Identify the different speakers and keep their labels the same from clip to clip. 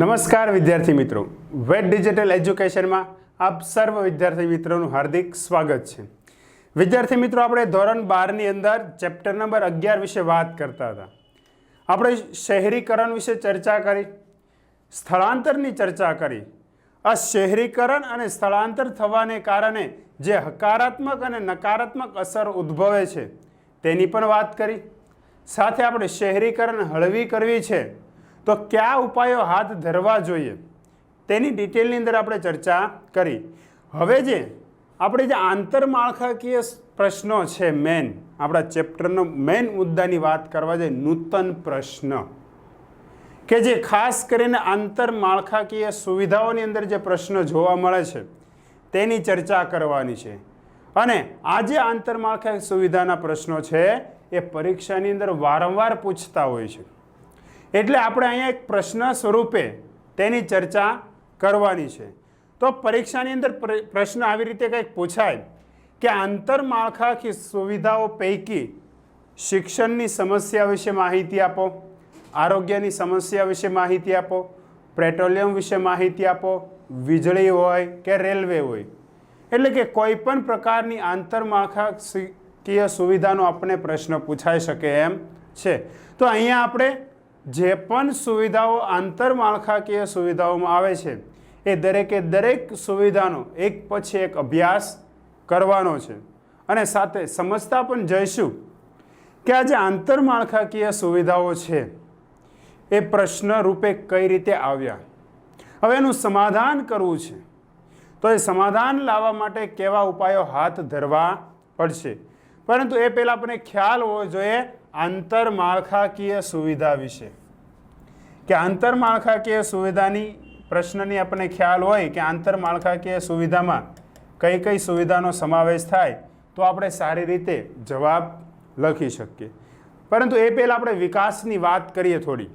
Speaker 1: નમસ્કાર વિદ્યાર્થી મિત્રો. વેટ ડિજિટલ એજ્યુકેશનમાં આપ સર્વ વિદ્યાર્થી મિત્રોનું હાર્દિક સ્વાગત છે. વિદ્યાર્થી મિત્રો, આપણે ધોરણ બારની અંદર ચેપ્ટર નંબર અગિયાર વિશે વાત કરતા હતા. આપણે શહેરીકરણ વિશે ચર્ચા કરી, સ્થળાંતરની ચર્ચા કરી. આ શહેરીકરણ અને સ્થળાંતર થવાને કારણે જે હકારાત્મક અને નકારાત્મક અસર ઉદ્ભવે છે તેની પણ વાત કરી. સાથે આપણે શહેરીકરણ હળવી કરવી છે. તો કયા ઉપાયો હાથ ધરવા જોઈએ? તેની ડિટેલની અંદર આપણે ચર્ચા કરી. હવે જે આપણે જે આંતરમાળખાકીય પ્રશ્નો છે મેન આપણા ચેપ્ટરનો મેન મુદ્દાની વાત કરવા જઈએ નૂતન પ્રશ્ન. કે જે ખાસ કરીને આંતરમાળખાકીય સુવિધાઓની અંદર જે પ્રશ્નો જોવા મળે છે, તેની ચર્ચા કરવાની છે. અને આજે આંતરમાળખાકીય સુવિધાના પ્રશ્નો છે, એ પરીક્ષાની અંદર વારંવાર પૂછતા હોય છે. એટલે આપણે અહીંયા એક પ્રશ્ન સ્વરૂપે તેની ચર્ચા કરવાની છે. તો પરીક્ષાની અંદર પ્ર- પ્રશ્ન આવી રીતે કંઈક પૂછાય કે આંતરમાળખાકીય સુવિધાઓ પૈકી શિક્ષણની સમસ્યા વિશે માહિતી આપો, આરોગ્યની સમસ્યા વિશે માહિતી આપો, પેટ્રોલિયમ વિશે માહિતી આપો, વીજળી હોય કે રેલવે હોય. એટલે કે કોઈ પણ પ્રકારની આંતરમાળખાકીય સુવિધાનો આપણને પ્રશ્ન પૂછાઈ શકે એમ છે. તો અહીંયા આપણે જે પણ સુવિધાઓ આંતરમાળખાકીય સુવિધાઓમાં આવે છે, એ દરેકે દરેક સુવિધાનો એક પછી એક અભ્યાસ કરવાનો છે. અને સાથે સમજતા પણ જઈશું કે આ જે આંતરમાળખાકીય સુવિધાઓ છે, એ પ્રશ્ન રૂપે કઈ રીતે આવ્યા? હવે એનું સમાધાન કરવું છે. તો એ સમાધાન લાવવા માટે કેવા ઉપાયો હાથ ધરવા પડશે? પરંતુ એ પહેલાં આપણને ખ્યાલ હોવો જોઈએ આંતરમાળખાકીય સુવિધા વિશે. કે આંતરમાળખાકીય સુવિધાની પ્રશ્નની આપણને ખ્યાલ હોય કે આંતરમાળખાકીય સુવિધામાં કઈ કઈ સુવિધાનો સમાવેશ થાય, તો આપણે સારી રીતે જવાબ લખી શકીએ. પરંતુ એ પહેલાં આપણે વિકાસની વાત કરીએ થોડી.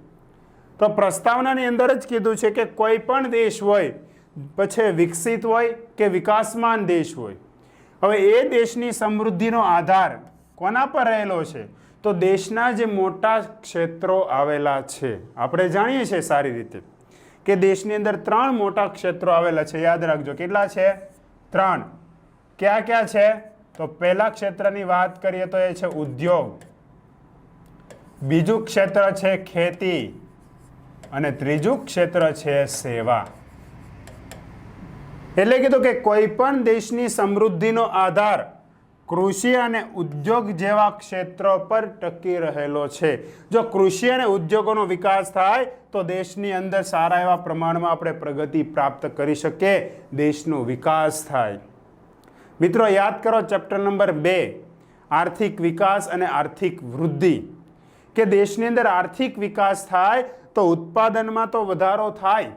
Speaker 1: તો પ્રસ્તાવનાની અંદર જ કીધું છે કે કોઈ પણ દેશ હોય, પછી વિકસિત હોય કે વિકાસમાન દેશ હોય. હવે એ દેશની સમૃદ્ધિનો આધાર કોના પર રહેલો છે? તો દેશના જે મોટા ક્ષેત્રો આવેલા છે, આપણે જાણીએ છીએ સારી રીતે કે દેશની અંદર ત્રણ મોટા ક્ષેત્રો આવેલા છે, યાદ રાખજો. કેટલા છે? ત્રણ. કયા કયા છે? તો પહેલા ક્ષેત્રની વાત કરીએ તો એ છે ઉદ્યોગ. બીજું ક્ષેત્ર છે ખેતી. અને ત્રીજું ક્ષેત્ર છે સેવા. એટલે કીધું કે કોઈ પણ દેશની સમૃદ્ધિનો આધાર કૃષિ અને ઉદ્યોગ જેવા ક્ષેત્રો પર ટકી રહેલો છે. જો કૃષિ અને ઉદ્યોગોનો વિકાસ થાય, તો દેશની અંદર સારા એવા પ્રમાણમાં આપણે પ્રગતિ પ્રાપ્ત કરી શકીએ, દેશનો વિકાસ થાય. મિત્રો, યાદ કરો ચેપ્ટર નંબર બે, આર્થિક વિકાસ અને આર્થિક વૃદ્ધિ. કે દેશની અંદર આર્થિક વિકાસ થાય, તો ઉત્પાદનમાં તો વધારો થાય.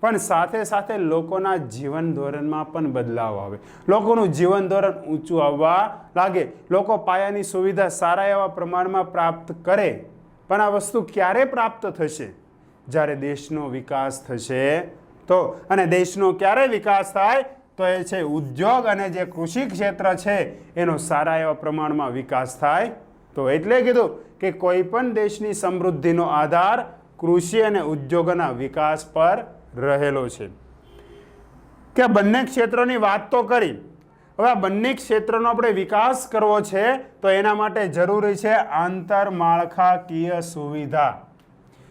Speaker 1: પણ સાથે સાથે લોકોના જીવન ધોરણમાં પણ બદલાવ આવે. લોકોનું જીવન ધોરણ ઊંચું આવવા લાગે. લોકો પાયાની સુવિધા સારા એવા પ્રમાણમાં પ્રાપ્ત કરે. પણ આ વસ્તુ ક્યારે પ્રાપ્ત થશે? જ્યારે દેશનો વિકાસ થશે તો. અને દેશનો ક્યારે વિકાસ થાય? તો એ છે ઉદ્યોગ અને જે કૃષિ ક્ષેત્ર છે, એનો સારા એવા પ્રમાણમાં વિકાસ થાય. તો એટલે કીધું કે કોઈ પણ દેશની સમૃદ્ધિનો આધાર કૃષિ અને ઉદ્યોગોના વિકાસ પર રહેલો છે. કે બંને ક્ષેત્રોની વાત તો કરી. હવે આ બંને ક્ષેત્રનો આપણે વિકાસ કરવો છે તો એના માટે જરૂરી છે આંતરમાળખાકીય સુવિધા.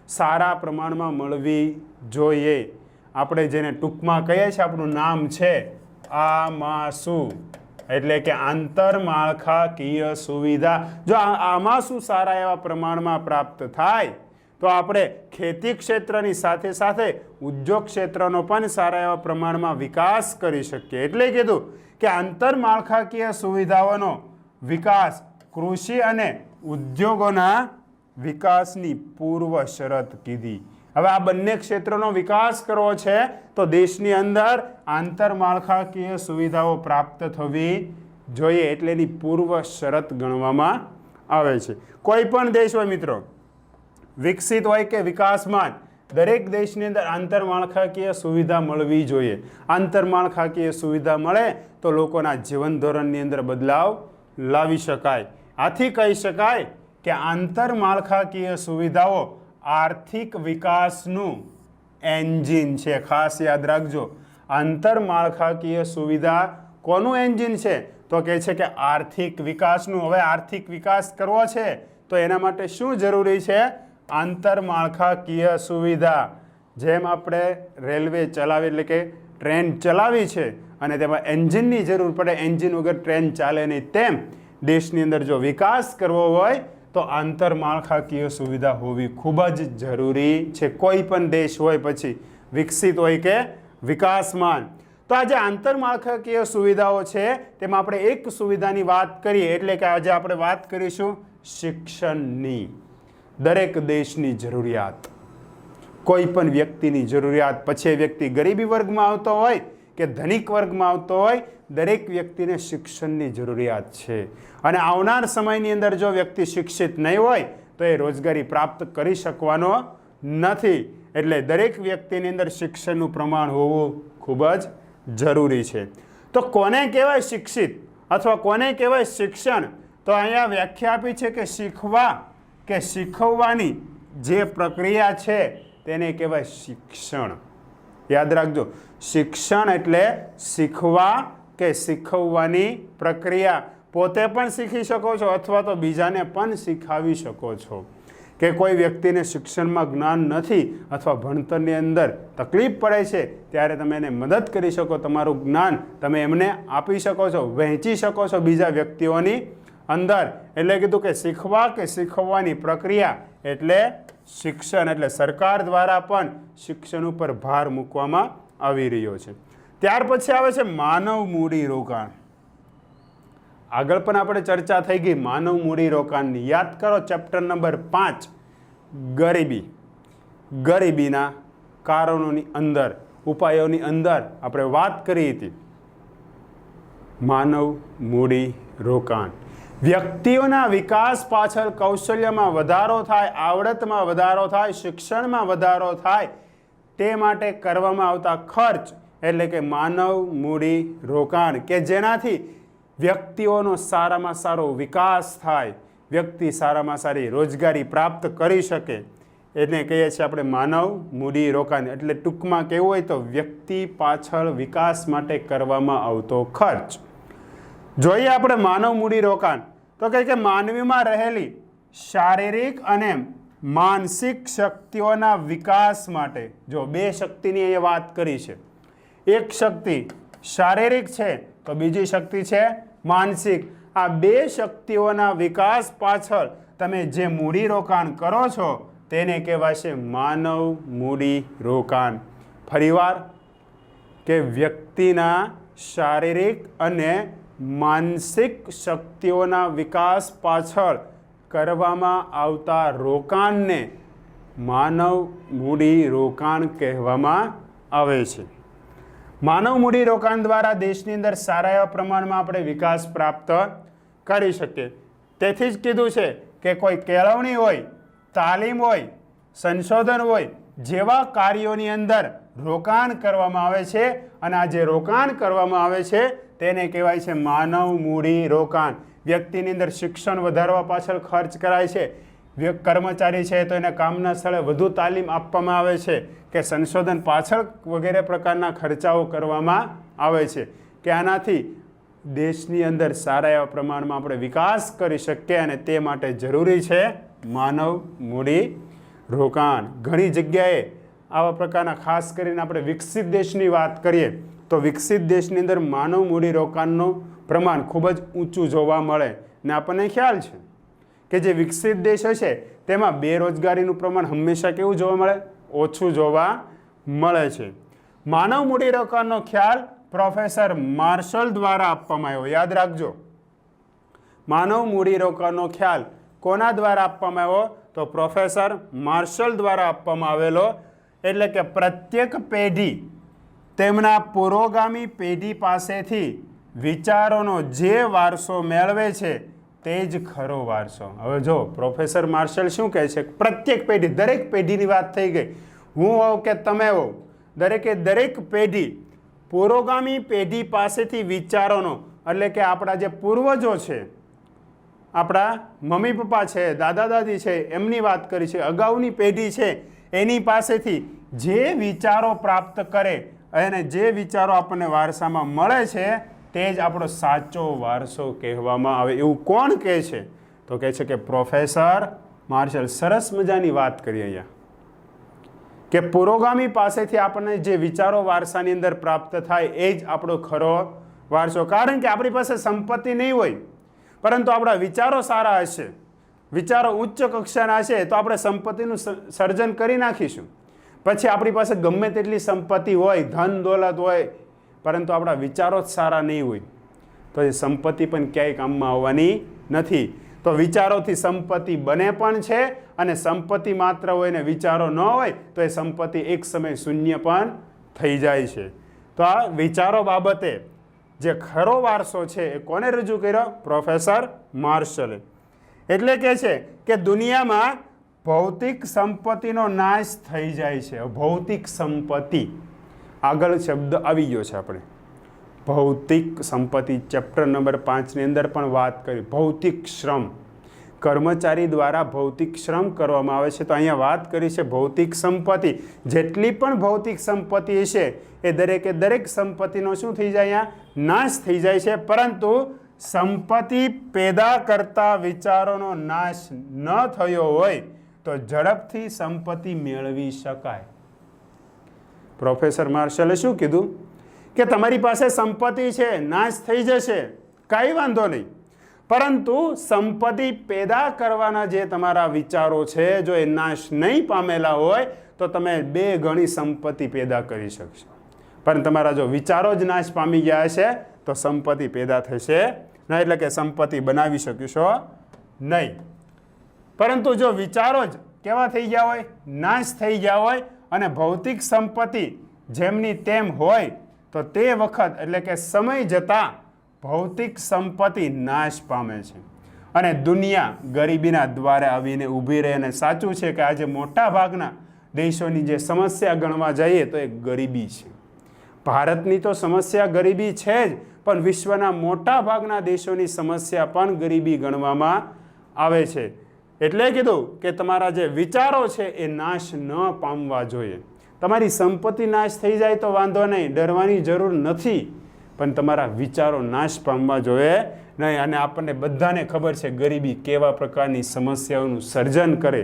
Speaker 1: સારા પ્રમાણમાં મળવી જોઈએ. આપણે જેને ટૂંકમાં કહીએ છીએ આપણું નામ છે આમાસુ. એટલે કે આંતરમાળખાકીય સુવિધા. જો આમાં શું સારા એવા પ્રમાણમાં પ્રાપ્ત થાય તો આપણે ખેતી ક્ષેત્રની સાથે સાથે ઉદ્યોગ ક્ષેત્રનો પણ સારા એવા પ્રમાણમાં વિકાસ કરી શકીએ. એટલે કીધું કે આંતરમાળખાકીય સુવિધાઓનો વિકાસ કૃષિ અને ઉદ્યોગોના વિકાસની પૂર્વ શરત કીધી. હવે આ બંને ક્ષેત્રોનો વિકાસ કરવો છે તો દેશની અંદર આંતરમાળખાકીય સુવિધાઓ પ્રાપ્ત થવી જોઈએ એટલે એની પૂર્વ શરત ગણવામાં આવે છે. કોઈ પણ દેશ હોય મિત્રો વિકસિત હોય કે વિકાસમાન, દરેક દેશની અંદર આંતરમાળખાકીય સુવિધા મળવી જોઈએ. આંતરમાળખાકીય સુવિધા મળે તો લોકોના જીવન ધોરણની અંદર બદલાવ લાવી શકાય. આથી કહી શકાય કે આંતરમાળખાકીય સુવિધાઓ આર્થિક વિકાસનું એન્જિન છે. ખાસ યાદ રાખજો, આંતરમાળખાકીય સુવિધા કોનું એન્જિન છે? તો કહે છે કે આર્થિક વિકાસનું. હવે આર્થિક વિકાસ કરવો છે તો એના માટે શું જરૂરી છે? આંતરમાળખાકીય સુવિધા, જેમ આપણે રેલવે ચલાવી, એટલે કે ટ્રેન ચલાવી છે, અને તેમાં એન્જિનની જરૂર પડે, એન્જિન વગર ટ્રેન ચાલે નહીં. તેમ દેશની અંદર જો વિકાસ કરવો હોય, તો આંતરમાળખાકીય સુવિધા હોવી ખૂબ જ જરૂરી છે. કોઈ પણ દેશ હોય પછી વિકસિત હોય કે વિકાસમાન. તો આજે આંતરમાળખાકીય સુવિધાઓ છે, તેમાં આપણે એક સુવિધાની વાત કરીએ, એટલે કે આજે આપણે વાત કરીશું શિક્ષણની. દરેક દેશની જરૂરિયાત. કોઈ પણ વ્યક્તિની જરૂરિયાત પછી વ્યક્તિ ગરીબી વર્ગમાં આવતો હોય કે ધનિક વર્ગમાં આવતો હોય, દરેક વ્યક્તિને શિક્ષણની જરૂરિયાત છે. અને આવનાર સમયની અંદર જો વ્યક્તિ શિક્ષિત નહીં હોય, તો એ રોજગારી પ્રાપ્ત કરી શકવાનો નથી. એટલે દરેક વ્યક્તિની અંદર શિક્ષણનું પ્રમાણ હોવું ખૂબ જ જરૂરી છે. તો કોને કહેવાય શિક્ષિત? અથવા કોને કહેવાય શિક્ષણ? તો અહીંયા વ્યાખ્યા આપી છે કે શીખવા કે શીખવવાની જે પ્રક્રિયા છે તેને કહેવાય શિક્ષણ. યાદ રાખજો, શિક્ષણ એટલે શીખવા કે શીખવવાની પ્રક્રિયા. પોતે પણ શીખી શકો છો અથવા તો બીજાને પણ શીખાવી શકો છો. કે કોઈ વ્યક્તિને શિક્ષણમાં જ્ઞાન નથી અથવા ભણતરની અંદર તકલીફ પડે છે, ત્યારે તમે એને મદદ કરી શકો, તમારું જ્ઞાન તમે એમને આપી શકો છો, વહેંચી શકો છો બીજા વ્યક્તિઓની અંદર. એટલે કીધું કે શીખવા કે શીખવવાની પ્રક્રિયા એટલે શિક્ષણ. એટલે સરકાર દ્વારા પણ શિક્ષણ ઉપર ભાર મૂકવામાં આવી રહ્યો છે. ત્યાર પછી આવે છે માનવ મૂડી રોકાણ. આગળ પણ આપણે ચર્ચા થઈ ગઈ. માનવ મૂડી રોકાણની. યાદ કરો ચેપ્ટર નંબર પાંચ. ગરીબી. ગરીબીના કારણોની અંદર, ઉપાયોની અંદર આપણે વાત કરી હતી. માનવ મૂડી રોકાણ. વ્યક્તિઓના વિકાસ પાછળ કૌશલ્યમાં વધારો થાય, આવડતમાં વધારો થાય, શિક્ષણમાં વધારો થાય, તે માટે કરવામાં આવતા ખર્ચ એટલે કે માનવ મૂડી રોકાણ કે જેનાથી વ્યક્તિઓનો સારામાં સારો વિકાસ થાય, વ્યક્તિ સારામાં સારી રોજગારી પ્રાપ્ત કરી શકે. એને કહીએ છીએ આપણે માનવ મૂડી રોકાણ. એટલે ટૂંકમાં કેવું હોય તો વ્યક્તિ પાછળ વિકાસ માટે કરવામાં આવતો ખર્ચ. જોઈએ આપણે માનવ મૂડી રોકાણ. તો કહે કે માનવીમાં રહેલી શારીરિક અને માનસિક શક્તિઓના વિકાસ માટે જો બે શક્તિની એ વાત કરી છે. એક શક્તિ શારીરિક છે, તો બીજી શક્તિ છે માનસિક. આ બે શક્તિઓના વિકાસ પાછળ તમે જે મૂડી રોકાણ કરો છો, તેને કહેવાશે માનવ મૂડી રોકાણ. ફરીવાર કે વ્યક્તિના શારીરિક અને માનસિક શક્તિઓના વિકાસ પાછળ કરવામાં આવતા રોકાણને માનવ મૂડી રોકાણ કહેવામાં આવે છે. માનવ મૂડી રોકાણ દ્વારા દેશની અંદર સારા એવા પ્રમાણમાં આપણે વિકાસ પ્રાપ્ત કરી શકીએ. તેથી જ કીધું છે કે કોઈ કેળવણી હોય, તાલીમ હોય, સંશોધન હોય, જેવા કાર્યોની અંદર રોકાણ કરવામાં આવે છે અને આ જે રોકાણ કરવામાં આવે છે તેને કહેવાય છે માનવ મૂડી રોકાણ. વ્યક્તિની અંદર શિક્ષણ વધારવા પાછળ ખર્ચ કરાય છે. કર્મચારી છે તો એને કામના સ્થળે વધુ તાલીમ આપવામાં આવે છે કે સંશોધન પાછળ વગેરે પ્રકારના ખર્ચાઓ કરવામાં આવે છે કે આનાથી દેશની અંદર સારા એવા પ્રમાણમાં આપણે વિકાસ કરી શકીએ અને તે માટે જરૂરી છે માનવ મૂડી રોકાણ. ઘણી જગ્યાએ આવા પ્રકારના, ખાસ કરીને આપણે વિકસિત દેશની વાત કરીએ, તો વિકસિત દેશની અંદર માનવ મૂડી રોકાણનું પ્રમાણ ખૂબ જ ઊંચું જોવા મળે ને આપણને ખ્યાલ છે કે જે વિકસિત દેશ હશે, તેમાં બેરોજગારીનું પ્રમાણ હંમેશા કેવું જોવા મળે? ઓછું જોવા મળે છે. માનવ મૂડી રોકાણનો ખ્યાલ પ્રોફેસર માર્શલ દ્વારા આપવામાં આવ્યો. યાદ રાખજો. માનવ મૂડી રોકાણનો ખ્યાલ કોના દ્વારા આપવામાં આવ્યો? તો પ્રોફેસર માર્શલ દ્વારા આપવામાં આવેલો એટલે કે પ્રત્યેક પેઢી તેમના પુરોગામી પેઢી પાસેથી વિચારોનો જે વારસો મેળવે છે તે જ ખરો વારસો. હવે જો પ્રોફેસર માર્શલ શું કહે છે? પ્રત્યેક પેઢી, દરેક પેઢીની વાત થઈ ગઈ. હું હોઉં કે તમે હો દરેકે દરેક પેઢી પુરોગામી પેઢી પાસેથી વિચારોનો, એટલે કે આપણા જે પૂર્વજો છે, આપણા મમ્મી પપ્પા છે, દાદા દાદી છે, એમની વાત કરી છે, અગાઉની પેઢી છે એની પાસેથી જે વિચારો પ્રાપ્ત કરે અને જે વિચારો આપણને વારસામાં મળે છે, તે જ આપણો સાચો વારસો કહેવામાં આવે. એવું કોણ કહે છે? તો કહે છે કે પ્રોફેસર માર્શલ સરસ મજાની વાત કરી અહીંયા. કે પુરોગામી પાસેથી આપણને જે વિચારો વારસાની અંદર પ્રાપ્ત થાય, એ જ આપણો ખરો વારસો. કારણ કે આપણી પાસે સંપત્તિ નહીં હોય, પરંતુ આપણા વિચારો સારા હશે. વિચારો ઉચ્ચ કક્ષાના છે તો આપણે સંપત્તિનું સર્જન કરી નાખીશું. પછી આપણી પાસે ગમે તેટલી સંપત્તિ હોય, ધન દોલત હોય, પરંતુ આપણા વિચારો જ સારા નહીં હોય. તો એ સંપત્તિ પણ ક્યાંય કામમાં આવવાની નથી. તો વિચારોથી સંપત્તિ બને પણ છે અને સંપત્તિ માત્ર હોય ને વિચારો ન હોય, તો એ સંપત્તિ એક સમય શૂન્ય પણ થઈ જાય છે. તો આ વિચારો બાબતે જે ખરો વારસો છે એ કોને રજૂ કર્યો? પ્રોફેસર માર્શલે. એટલે કહે છે કે દુનિયામાં ભૌતિક સંપત્તિનો નાશ થઈ જાય છે. ભૌતિક સંપત્તિ. આગળ શબ્દ આવી ગયો છે આપણે. ભૌતિક સંપત્તિ, ચેપ્ટર નંબર પાંચની અંદર પણ વાત કરી. ભૌતિક શ્રમ. કર્મચારી દ્વારા ભૌતિક શ્રમ કરવામાં આવે છે. તો અહીંયા વાત કરી છે ભૌતિક સંપત્તિ. જેટલી પણ ભૌતિક સંપત્તિ છે એ દરેકે દરેક સંપત્તિનો શું થઈ જાય અહીંયા? નાશ થઈ જાય છે. પરંતુ સંપત્તિ પેદા કરતા વિચારોનો નાશ ન થયો હોય તો ઝડપથી સંપત્તિ મેળવી શકાય. પ્રોફેસર માર્શલે શું કીધું? કે તમારી પાસે સંપત્તિ છે, નાશ થઈ જશે, કાંઈ વાંધો નહીં. પરંતુ સંપત્તિ પેદા કરવાના જે તમારા વિચારો છે, જો એ નાશ નહીં પામેલા હોય, તો તમે બે ગણી સંપત્તિ પેદા કરી શકશો. પણ તમારા જો વિચારો જ નાશ પામી ગયા છે તો સંપત્તિ પેદા થશે નહીં એટલે કે સંપત્તિ બનાવી શકશો નહીં. પરંતુ જો વિચારો જ કેવા થઈ ગયા હોય? નાશ થઈ ગયા હોય અને ભૌતિક સંપત્તિ જેમની તેમ હોય, તો તે વખત એટલે કે સમય જતાં ભૌતિક સંપત્તિ નાશ પામે છે. અને દુનિયા ગરીબીના દ્વારે આવીને ઊભી રહે અને સાચું છે કે આજે મોટા ભાગના દેશોની જે સમસ્યા ગણવા જઈએ તો એ ગરીબી છે. ભારતની તો સમસ્યા ગરીબી છે જ પણ વિશ્વના મોટા ભાગના દેશોની સમસ્યા પણ ગરીબી ગણવામાં આવે છે. એટલે કીધું કે તમારા જે વિચારો છે એ નાશ ન પામવા જોઈએ. તમારી સંપત્તિ નાશ થઈ જાય તો વાંધો નહીં, ડરવાની જરૂર નથી. પણ તમારા વિચારો નાશ પામવા જોઈએ નહીં અને આપણને બધાને ખબર છે ગરીબી કેવા પ્રકારની સમસ્યાઓનું સર્જન કરે.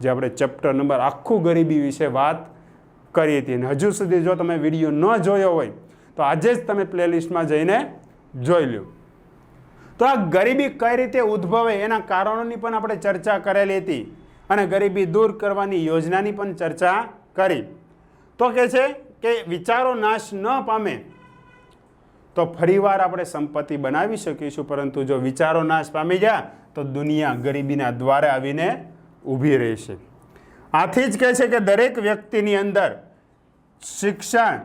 Speaker 1: જે આપણે ચેપ્ટર નંબર આખું ગરીબી વિશે વાત કરી હતી અને હજુ સુધી જો તમે વીડિયો ન જોયો હોય તો આજે જ તમે પ્લેલિસ્ટમાં જઈને જોઈ લો તો આ ગરીબી કઈ રીતે ઉદ્ભવે એના કારણોની પણ આપણે ચર્ચા કરેલી હતી અને ગરીબી દૂર કરવાની યોજનાની પણ ચર્ચા કરી. તો કે છે કે વિચારો નાશ ન પામે તો ફરીવાર આપણે સંપત્તિ બનાવી શકીશું, પરંતુ જો વિચારો નાશ પામી ગયા તો દુનિયા ગરીબીના દ્વારે આવીને ઊભી રહેશે. આથી જ કહે છે કે દરેક વ્યક્તિની અંદર શિક્ષણ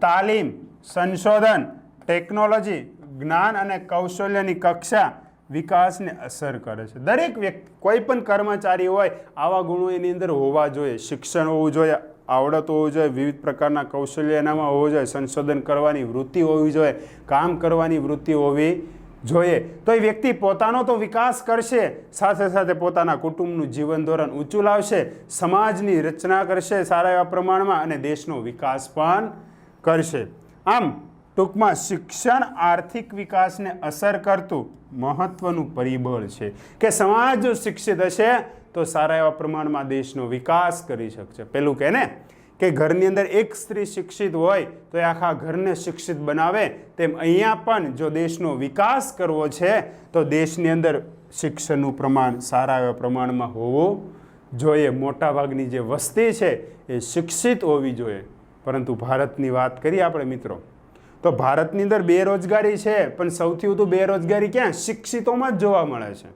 Speaker 1: તાલીમ, સંશોધન, ટેકનોલોજી, જ્ઞાન અને કૌશલ્યની કક્ષા વિકાસને અસર કરે છે. દરેક વ્યક્તિ કોઈ પણ કર્મચારી હોય, આવા ગુણો એની અંદર હોવા જોઈએ. શિક્ષણ હોવું જોઈએ, આવડત હોવું જોઈએ, વિવિધ પ્રકારના કૌશલ્ય એનામાં હોવું જોઈએ, સંશોધન કરવાની વૃત્તિ હોવી જોઈએ, કામ કરવાની વૃત્તિ હોવી જોઈએ. તો એ વ્યક્તિ પોતાનો તો વિકાસ કરશે, સાથે સાથે પોતાના કુટુંબનું જીવન ધોરણ ઊંચું લાવશે, સમાજની રચના કરશે સારા એવા પ્રમાણમાં અને દેશનો વિકાસ પણ કરશે. આમ, ટૂંકમાં શિક્ષણ આર્થિક વિકાસને અસર કરતું મહત્વનું પરિબળ છે કે સમાજ જો શિક્ષિત હશે તો સારા એવા પ્રમાણમાં દેશનો વિકાસ કરી શકશે. પેલું કે ને, કે ઘરની અંદર એક સ્ત્રી શિક્ષિત હોય તો એ આખા ઘરને શિક્ષિત બનાવે, તેમ અહીંયા પણ જો દેશનો વિકાસ કરવો છે તો દેશની અંદર શિક્ષણનું પ્રમાણ સારા એવા પ્રમાણમાં હોવું જોઈએ. મોટાભાગની જે વસ્તી છે એ શિક્ષિત હોવી જોઈએ. પરંતુ ભારતની વાત કરીએ આપણે મિત્રો, તો ભારતની અંદર બેરોજગારી છે, પણ સૌથી વધુ બેરોજગારી ક્યાં? શિક્ષિતોમાં જ જોવા મળે છે.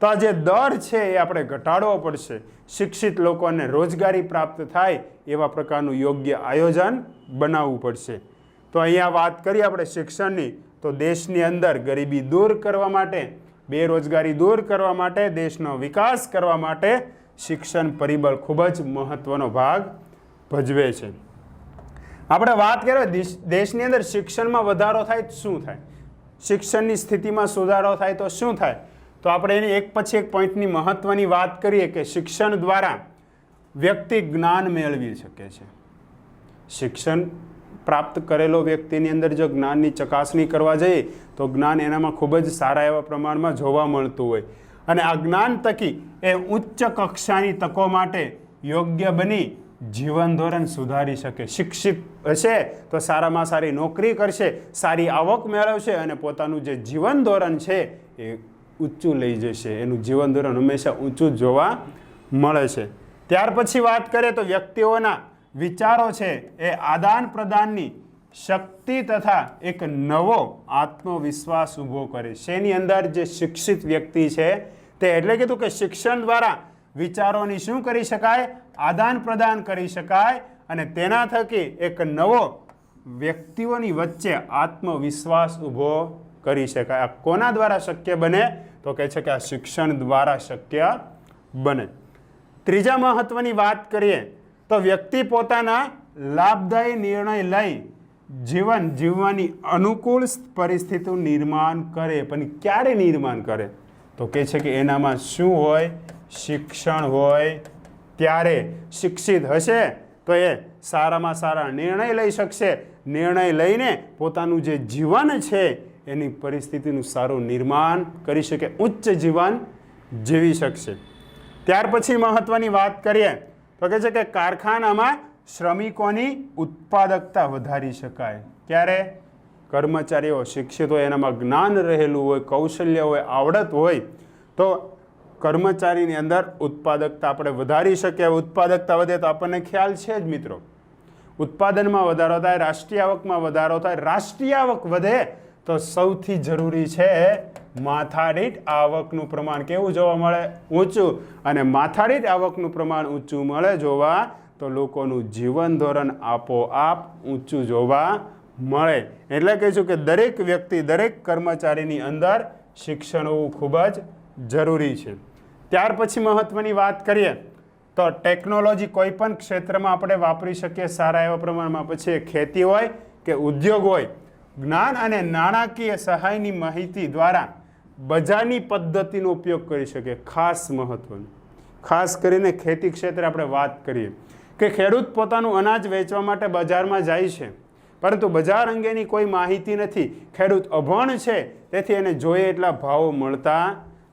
Speaker 1: તો આ જે દર છે એ આપણે ઘટાડવો પડશે. શિક્ષિત લોકોને રોજગારી પ્રાપ્ત થાય એવા પ્રકારનું યોગ્ય આયોજન બનાવવું પડશે. તો અહીંયા વાત કરીએ આપણે શિક્ષણની, તો દેશની અંદર ગરીબી દૂર કરવા માટે, બેરોજગારી દૂર કરવા માટે, દેશનો વિકાસ કરવા માટે શિક્ષણ પરિબળ ખૂબ જ મહત્ત્વનો ભાગ ભજવે છે. આપણે વાત કરીએ દેશની અંદર શિક્ષણમાં વધારો થાય શું થાય? શિક્ષણની સ્થિતિમાં સુધારો થાય તો શું થાય? તો આપણે એની એક પછી એક પોઈન્ટની મહત્ત્વની વાત કરીએ કે શિક્ષણ દ્વારા વ્યક્તિ જ્ઞાન મેળવી શકે છે. શિક્ષણ પ્રાપ્ત કરેલો વ્યક્તિની અંદર જો જ્ઞાનની ચકાસણી કરવા જઈએ, તો જ્ઞાન એનામાં ખૂબ જ સારા એવા પ્રમાણમાં જોવા મળતું હોય. અને આ જ્ઞાન તકી એ ઉચ્ચ કક્ષાની તકો માટે યોગ્ય બની જીવન ધોરણ સુધારી શકે, શિક્ષિત હશે, તો સારામાં સારી નોકરી કરશે, સારી આવક મેળવશે અને પોતાનું જે જીવન ધોરણ છે એ ઊંચું લઈ જશે. એનું જીવન ધોરણ હંમેશા ઊંચું જોવા મળે છે. ત્યાર પછી વાત કરીએ તો વ્યક્તિઓના વિચારો છે એ આદાન પ્રદાનની શક્તિ તથા એક નવો આત્મવિશ્વાસ ઊભો કરે. શેની અંદર જે શિક્ષિત વ્યક્તિ છે તે એટલે કીધું કે શિક્ષણ દ્વારા વિચારોની શું કરી શકાય? આદાન પ્રદાન કરી શકાય. અને તેના થકી એક નવો વ્યક્તિઓની વચ્ચે આત્મવિશ્વાસ ઊભો કરી શકાય. આ કોના દ્વારા શક્ય બને? તો કહે છે કે આ શિક્ષણ દ્વારા શક્ય બને. ત્રીજા મહત્વની વાત કરીએ તો વ્યક્તિ પોતાના લાભદાયી નિર્ણય લઈ જીવન જીવવાની અનુકૂળ પરિસ્થિતિનું નિર્માણ કરે, પણ ક્યારે નિર્માણ કરે? તો કહે છે કે એનામાં શું હોય? શિક્ષણ હોય. ત્યારે શિક્ષિત હશે તો એ સારામાં સારા નિર્ણય લઈ શકશે. નિર્ણય લઈને પોતાનું જે જીવન છે, એની પરિસ્થિતિનું સારું નિર્માણ કરી શકે, ઉચ્ચ જીવન જીવી શકશે. ત્યાર પછી મહત્વની વાત કરીએ, તો કહે છે કે કારખાનામાં શ્રમિકોની ઉત્પાદકતા વધારી શકાય. ક્યારે? કર્મચારીઓ, શિક્ષિત હોય એનામાં જ્ઞાન રહેલું હોય, કૌશલ્ય હોય, આવડત હોય, તો કર્મચારીની અંદર ઉત્પાદકતા આપણે વધારી શકીએ ઉત્પાદકતા વધે તો આપણને ખ્યાલ છે જ મિત્રો. ઉત્પાદનમાં વધારો થાય, રાષ્ટ્રીય આવકમાં વધારો થાય, રાષ્ટ્રીય આવક વધે તો સૌથી જરૂરી છે માથાદીઠ આવકનું પ્રમાણ કેવું જોવા મળે? ઊંચું. અને માથાદીઠ આવકનું પ્રમાણ ઊંચું મળે જોવા તો લોકોનું જીવન ધોરણ આપોઆપ ઊંચું જોવા મળે. એટલે કહીશું કે દરેક વ્યક્તિ, દરેક કર્મચારીની અંદર શિક્ષણ હોવું ખૂબ જ જરૂરી છે. ત્યાર પછી મહત્વની વાત કરીએ તો ટેકનોલોજી કોઈ પણ ક્ષેત્રમાં આપણે વાપરી શકીએ સારા એવા પ્રમાણમાં. પછી ખેતી હોય કે ઉદ્યોગ હોય, જ્ઞાન અને નાણાકીય સહાયની માહિતી દ્વારા બજારની પદ્ધતિનો ઉપયોગ કરી શકીએ. ખાસ મહત્વનું. ખાસ કરીને ખેતી ક્ષેત્રે આપણે વાત કરીએ કે ખેડૂત પોતાનું અનાજ વેચવા માટે બજારમાં જાય છે, પરંતુ બજાર અંગેની કોઈ માહિતી નથી. ખેડૂત અભણ છે, તેથી એને જોઈએ એટલા ભાવો મળતા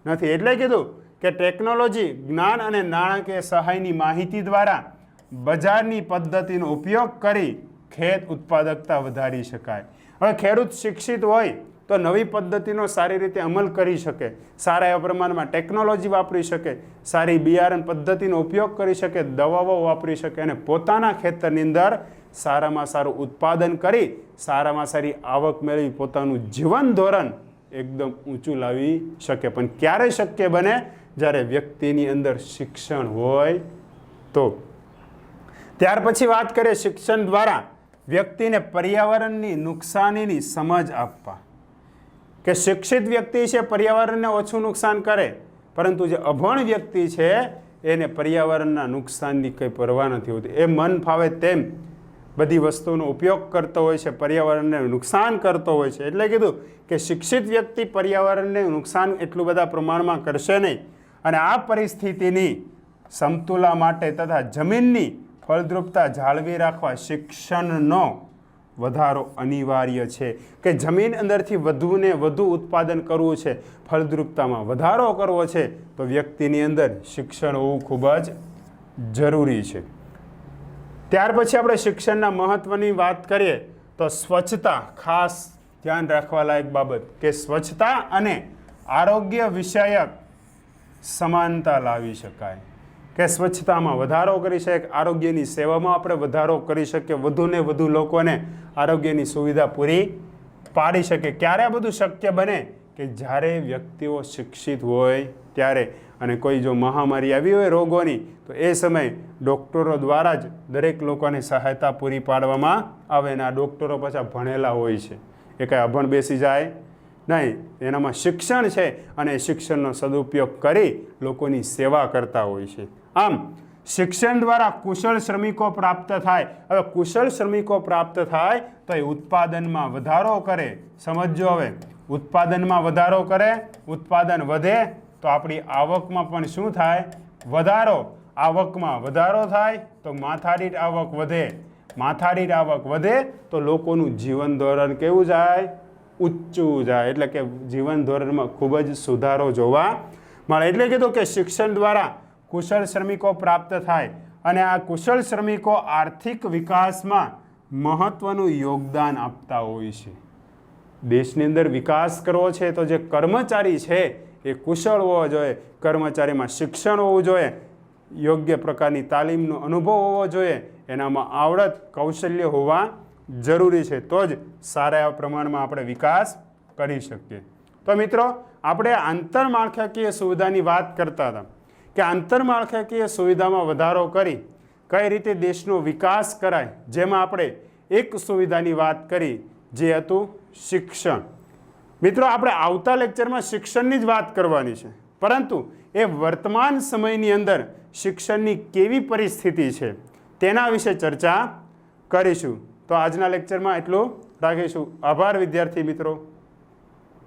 Speaker 1: નથી. એટલે કીધું કે ટેકનોલોજી જ્ઞાન અને નાણાકીય સહાયની માહિતી દ્વારા બજારની પદ્ધતિનો ઉપયોગ કરી ખેત ઉત્પાદકતા વધારી શકાય. હવે ખેડૂત શિક્ષિત હોય તો નવી પદ્ધતિનો સારી રીતે અમલ કરી શકે, સારા એવા પ્રમાણમાં ટેકનોલોજી વાપરી શકે, સારી બિયારણ પદ્ધતિનો ઉપયોગ કરી શકે, દવાઓ વાપરી શકે અને પોતાના ખેતરની અંદર સારામાં સારું ઉત્પાદન કરી સારામાં સારી આવક મેળવી પોતાનું જીવન ધોરણ એકદમ ઊંચું લાવી શકે. પણ ક્યારે શક્ય બને? જ્યારે વ્યક્તિની અંદર શિક્ષણ હોય તો. ત્યાર પછી વાત કરીએ શિક્ષણ દ્વારા વ્યક્તિને પર્યાવરણની નુકસાનીની સમજ આપવા. કે શિક્ષિત વ્યક્તિ છે પર્યાવરણને ઓછું નુકસાન કરે, પરંતુ જે અભણ વ્યક્તિ છે એને પર્યાવરણના નુકસાનની કંઈ પરવા નથી હોતી. એ મન ફાવે તેમ બધી વસ્તુનો ઉપયોગ કરતો હોય છે, પર્યાવરણને નુકસાન કરતો હોય છે. એટલે કીધું કે શિક્ષિત વ્યક્તિ પર્યાવરણને નુકસાન એટલું બધા પ્રમાણમાં કરશે નહીં. અને આ પરિસ્થિતિની સમતુલા માટે તથા જમીનની ફળદ્રુપતા જાળવી રાખવા શિક્ષણનો વધારો અનિવાર્ય છે કે જમીન અંદરથી વધુને વધુ ઉત્પાદન કરવું છે, ફળદ્રુપતામાં વધારો કરવો છે, તો વ્યક્તિની અંદર શિક્ષણ હોવું ખૂબ જ જરૂરી છે. ત્યાર પછી આપણે શિક્ષણના મહત્ત્વની વાત કરીએ, તો સ્વચ્છતા ખાસ ધ્યાન રાખવા લાયક બાબત કે સ્વચ્છતા અને આરોગ્ય વિષયક સમાનતા લાવી શકાય. કે સ્વચ્છતામાં વધારો કરી શકે, આરોગ્યની સેવામાં આપણે વધારો કરી શકીએ વધુને વધુ લોકોને આરોગ્યની સુવિધા પૂરી પાડી શકે. ક્યારે આ બધું શક્ય બને? કે જ્યારે વ્યક્તિઓ શિક્ષિત હોય ત્યારે. અને કોઈ જો મહામારી આવી હોય રોગોની, તો એ સમયે ડૉક્ટરો દ્વારા જ દરેક લોકોને સહાયતા પૂરી પાડવામાં આવે અને આ ડૉક્ટરો પાછા ભણેલા હોય છે. એ કાંઈ અભણ બેસી જાય? નહીં, એનામાં શિક્ષણ છે અને શિક્ષણનો સદુપયોગ કરી લોકોની સેવા કરતા હોય છે. આમ, શિક્ષણ દ્વારા કુશળ શ્રમિકો પ્રાપ્ત થાય, હવે કુશળ શ્રમિકો પ્રાપ્ત થાય તો એ ઉત્પાદનમાં વધારો કરે. સમજો હવે, ઉત્પાદનમાં વધારો કરે, ઉત્પાદન વધે તો આપણી આવકમાં પણ શું થાય? વધારો. આવકમાં વધારો થાય તો માથાદીઠ આવક વધે. માથાદીઠ આવક વધે તો લોકોનું જીવન ધોરણ કેવું જાય? ઊંચું જાય. એટલે કે જીવન ધોરણમાં ખૂબ જ સુધારો જોવા મળે. એટલે કીધું કે શિક્ષણ દ્વારા કુશળ શ્રમિકો પ્રાપ્ત થાય અને આ કુશળ શ્રમિકો આર્થિક વિકાસમાં મહત્વનું યોગદાન આપતા હોય છે. દેશની અંદર વિકાસ કરવો છે તો જે કર્મચારી છે એ કુશળ હોવો જોઈએ. કર્મચારીમાં શિક્ષણ હોવું જોઈએ. યોગ્ય પ્રકારની તાલીમનો અનુભવ હોવો જોઈએ. એનામાં આવડત, કૌશલ્ય હોવા જરૂરી છે, તો જ સારા એવા પ્રમાણમાં આપણે વિકાસ કરી શકીએ. તો મિત્રો, આપણે આંતરમાળખાકીય સુવિધાની વાત કરતા હતા કે આંતરમાળખાકીય સુવિધામાં વધારો કરી કઈ રીતે દેશનો વિકાસ કરાય, જેમાં આપણે એક સુવિધાની વાત કરી, જે હતું શિક્ષણ. મિત્રો, આપણે આવતા લેક્ચરમાં શિક્ષણની જ વાત કરવાની છે, પરંતુ એ વર્તમાન સમયની અંદર શિક્ષણની કેવી પરિસ્થિતિ છે તેના વિશે ચર્ચા કરીશું. તો આજના લેક્ચરમાં એટલું રાખીશું. આભાર વિદ્યાર્થી મિત્રો.